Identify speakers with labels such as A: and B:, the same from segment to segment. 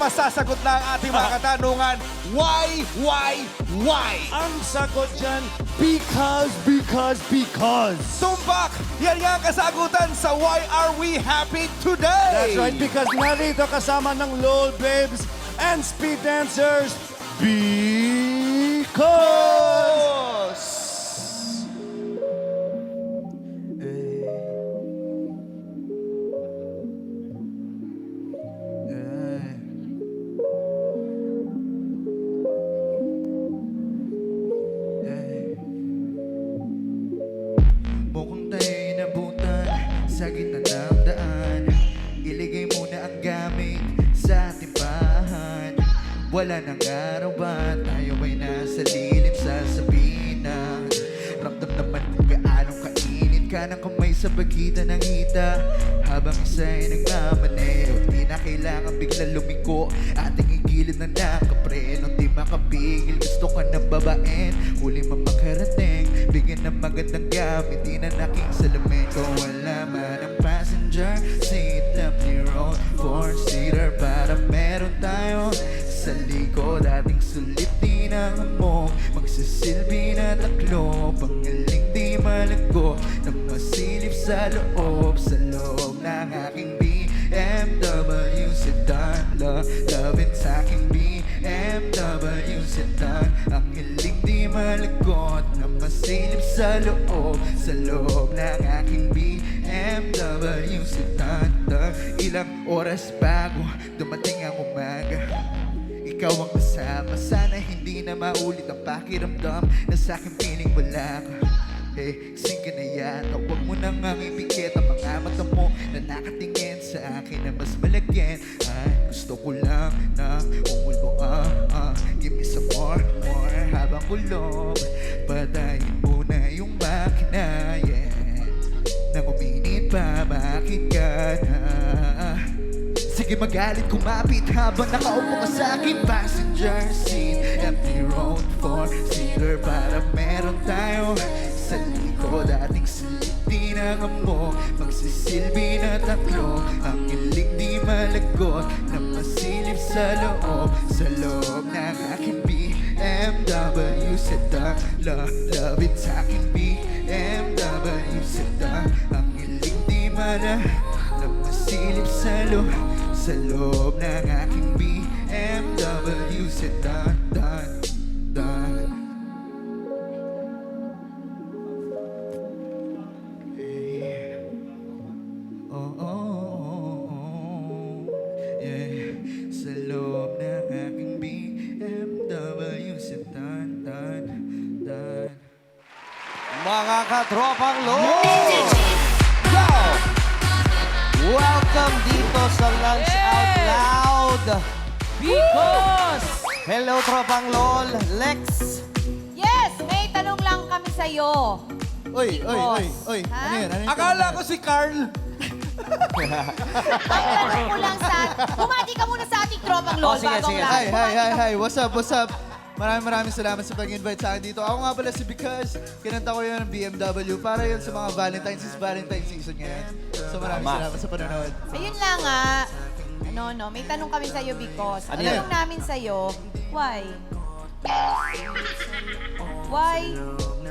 A: masasagot na ang ating mga katanungan. Why, why, why?
B: Ang sagot dyan, because, because, because.
A: Tumpak! Yan nga ang kasagutan sa Why Are We Happy Today?
B: That's right, because narito kasama ng LOL Babes and Speed Dancers, because...
C: sa gitna ng daan Iligay muna ang gamit sa ating Wala nang araw ba tayo ay nasa lilim sasabihin na Ramdam naman kung gaano kainit ka ng kamay sa pagitan ng hita. Habang isa'y nagmamaneo Di na kailangan bigla lumiko. Ating igilid ng nakapreno Di makapigil. Gusto ka ng babaen Huli mo makarating Bigyan ng magandang gamit Di na naking salamin Kung wala man ang passenger Seat up ni road Four-seater Para meron tayo. Sa likod Ating sulitin ang mo. Magsisilbi na taklo Pangaling di malago. Na masilip sa loob Sa loob ng aking BMW sedan. Love, love sa aking BMW sedan malagot Na masilip sa loob Sa loob ng aking BMW sedan Ilang oras bago Dumating ang umaga. Ikaw ang kasama Sana hindi na maulit ang pakiramdam Na sa akin piling wala ka. Eh, sige na yata Huwag mo nang ang ipikit ang mga mata mo Na nakatingin sa akin na mas malagyan Kulog Patayin mo na yung makina, yeah. Nang pa, bakit ka na? Sige magalit kumapit habang nakaupo ka sa akin. Passenger seat, empty road for seater Para meron tayo. Sa likod Ating silipin ang amo. Magsisilbi na tatlo. Ang ilig di malagot Na masilip sa loob. Sa loob ng aking BMW sedan Love, love it sa aking BMW sedan Ang ilig di malagot na masilip sa loob Sa loob ng aking BMW sedan dan, dan.
A: Mga katropang Lord! Go! Welcome dito sa Lunch Out Loud!
D: Because!
A: Hello, tropang LOL! Lex!
D: Yes! May tanong lang kami sa'yo.
C: Oy, oy, oy, oy.
D: Ha?
C: Ano yun? Ano yun?
A: Akala ko si Carl!
D: Ang tanong ko lang sa... Bumati ka muna sa ating tropang LOL
A: Oh, sige,
D: bagong
A: sige.
C: Hi, hi, hi, hi. What's up, what's up? Maraming maraming salamat sa pag-invite sa akin dito. Ako nga pala si Because. Kinanta ko yun ng BMW para yun sa mga Valentine's is Valentine's season ngayon. So maraming
A: Tama.
C: salamat sa panonood.
D: Ayun lang nga. Ano, no? May tanong kami sa'yo because.
A: Ano
D: Ano
A: yan?
D: tanong namin sa'yo, why? Why?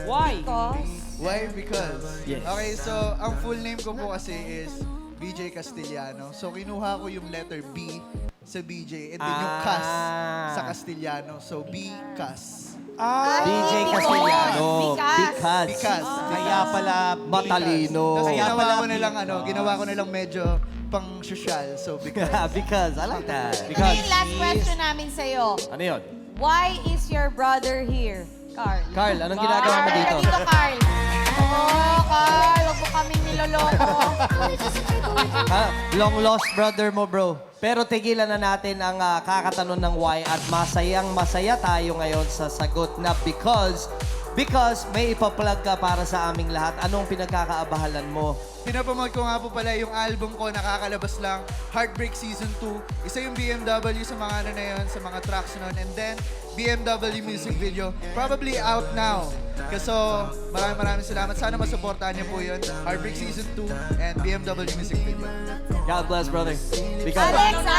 E: Why?
D: Because?
C: Why? Because.
E: Yes.
C: Okay, so ang full name ko po kasi is BJ Castellano. So kinuha ko yung letter B sa BJ and then yung Cas
E: Ah.
C: sa Castellano. So B, Cas.
A: Ah!
E: DJ
D: Because.
E: Castellano.
D: Because.
C: Because.
E: Kaya pala
A: Matalino.
C: Tapos
E: Kaya
C: ginawa
E: pala
C: ko na lang, ano,
E: because.
C: ginawa ko na lang medyo pang social. So because.
E: because, I like that.
D: Ito na yung last question namin sa'yo.
E: Ano yun?
D: Why is your brother here? Carl.
E: Carl, anong ginagawa mo
D: Carl,
E: dito?
D: dito, Carl. Oh, Carl, huwag mo kaming niloloko.
E: Ha? Long lost brother mo, bro. Pero tigilan na natin ang ah, kakatanong ng why at masayang masaya tayo ngayon sa sagot na because because may ipa-plug ka para sa aming lahat. Anong pinagkakaabahalan mo?
C: Pinapamod ko nga po pala yung album ko, nakakalabas lang, Heartbreak Season 2. Isa yung BMW sa mga ano na yun, sa mga tracks nun. And then, BMW music video, probably out now. Kaso, maraming maraming salamat. Sana masuportahan niyo po yun. Heartbreak Season 2 and BMW music video.
E: God bless, brother. Because
D: Alex,